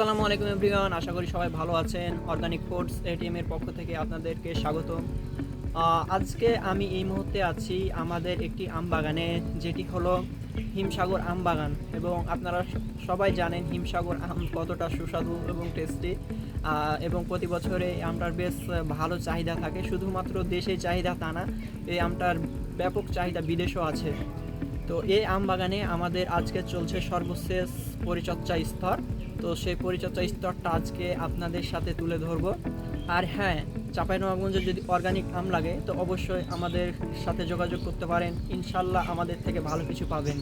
আসসালামু আলাইকুম এভরিওয়ান, আশা করি সবাই ভালো আছেন। অর্গানিক ফুডস এটিএম এর পক্ষ থেকে আপনাদেরকে স্বাগত আজকে আমি এই মুহূর্তে আছি আমাদের একটি আম বাগানে, যেটি হলো হিমসাগর আম বাগান। এবং আপনারা সবাই জানেন হিমসাগর আম কতটা সুস্বাদু এবং টেস্টি। এবং প্রতি বছরে আমটার বেশ ভালো চাহিদা থাকে। শুধুমাত্র দেশে চাহিদা তা না, এই আমটার ব্যাপক চাহিদা বিদেশও আছে। তো এই আম বাগানে আমাদের আজকে চলছে সর্বশেষ পরিচর্যা স্তর। তো সেই পরিচর্যা স্তরটা আজকে আপনাদের সাথে তুলে ধরব। আর হ্যাঁ চাঁপাইনবাবগঞ্জে যদি অর্গানিক আম লাগে, তো অবশ্যই আমাদের সাথে যোগাযোগ করতে পারেন। ইনশাল্লাহ আমাদের থেকে ভালো কিছু পাবেন।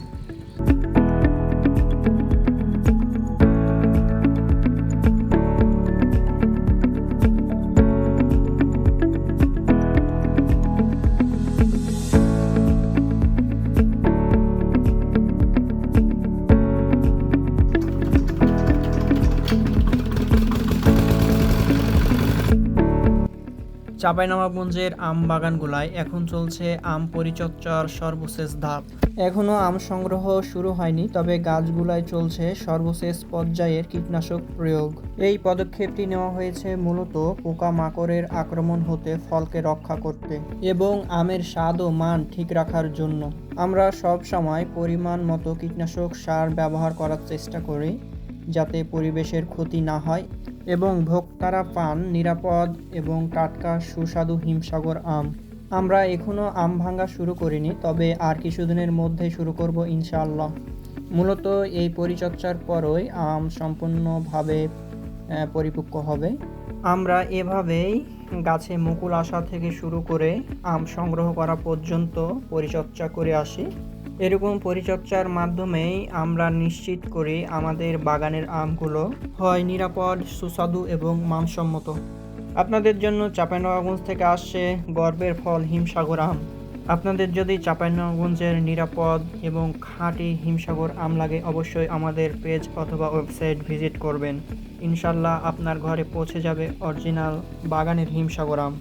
চাঁপাইনবাবগঞ্জের আম বাগানগুলায় এখন চলছে আম পরিচর্যার সর্বশেষ ধাপ। এখনও আম সংগ্রহ শুরু হয়নি, তবে গাছগুলায় চলছে সর্বশেষ পর্যায়ের কীটনাশক প্রয়োগ। এই পদক্ষেপটি নেওয়া হয়েছে মূলত পোকামাকড়ের আক্রমণ হতে ফলকে রক্ষা করতে এবং আমের স্বাদ ও মান ঠিক রাখার জন্য। আমরা সব সময় পরিমাণ মতো কীটনাশক সার ব্যবহার করার চেষ্টা করি, যাতে পরিবেশের ক্ষতি না হয়। এবং ভোক্তারা পান নিরাপদ এবং টাটকা সুস্বাদু হিমসাগর আম। আমরা এখনও আম ভাঙা শুরু করিনি, তবে আর কিছুদিনের মধ্যে শুরু করব ইনশাআল্লাহ। মূলত এই পরিচর্যার পরই আম সম্পূর্ণভাবে পরিপক্ক হবে। আমরা এভাবেই গাছে মুকুল আসা থেকে শুরু করে আম সংগ্রহ করা পর্যন্ত পরিচর্যা করে আসি। এরকম পরিচর্যার মাধ্যমেই আমরা নিশ্চিত করি আমাদের বাগানের আমগুলো হয় নিরাপদ, সুস্বাদু এবং মানসম্মত। আপনাদের জন্য চাঁপাইনবাবগঞ্জ থেকে আসছে গর্বের ফল হিমসাগর আম। আপনাদের যদি চাঁপাইনবাবগঞ্জের নিরাপদ এবং খাঁটি হিমসাগর আম লাগে, অবশ্যই আমাদের পেজ অথবা ওয়েবসাইট ভিজিট করবেন। ইনশাল্লাহ আপনার ঘরে পৌঁছে যাবে অরিজিনাল বাগানের হিমসাগর আম।